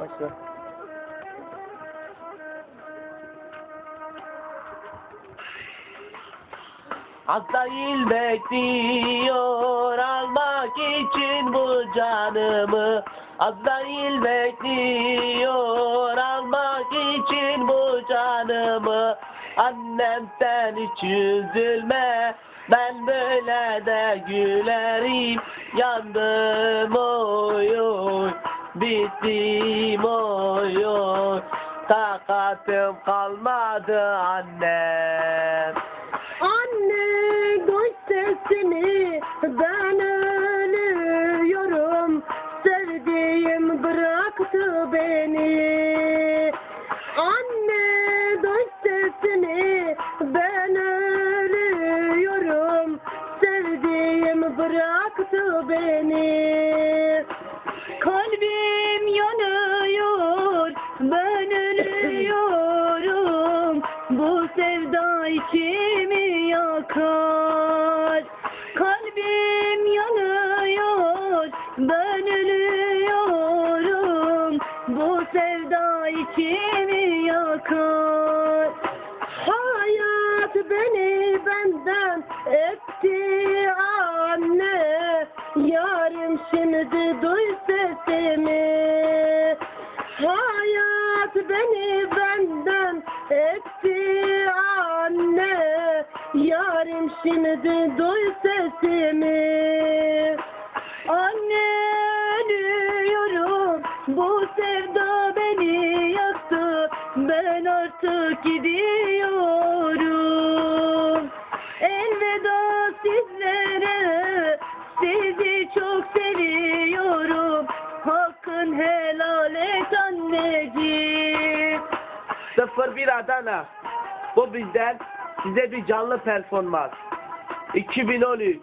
Başla. Azrail bekliyor almak için bu canımı Azrail bekliyor almak için bu canımı. Annem sen hiç üzülme ben böyle de gülerim. Yandım oy oy bittim oy oy. Takatım kalmadı annem. Anne bıraktı beni. Kalbim yanıyor ben ölüyorum. Bu sevda içimi yakar. Kalbim yanıyor ben ölüyorum. Bu sevda içimi yakar. Hayat beni benden etti Şimdi duy sesimi Hayat beni benden etti anne. Yarım şimdi duy sesimi Anne ölüyorum. Bu sevda beni yaktı. Ben artık gidiyorum. Elveda sizlere 01 Adana. Bu bizden size bir canlı performans. 2013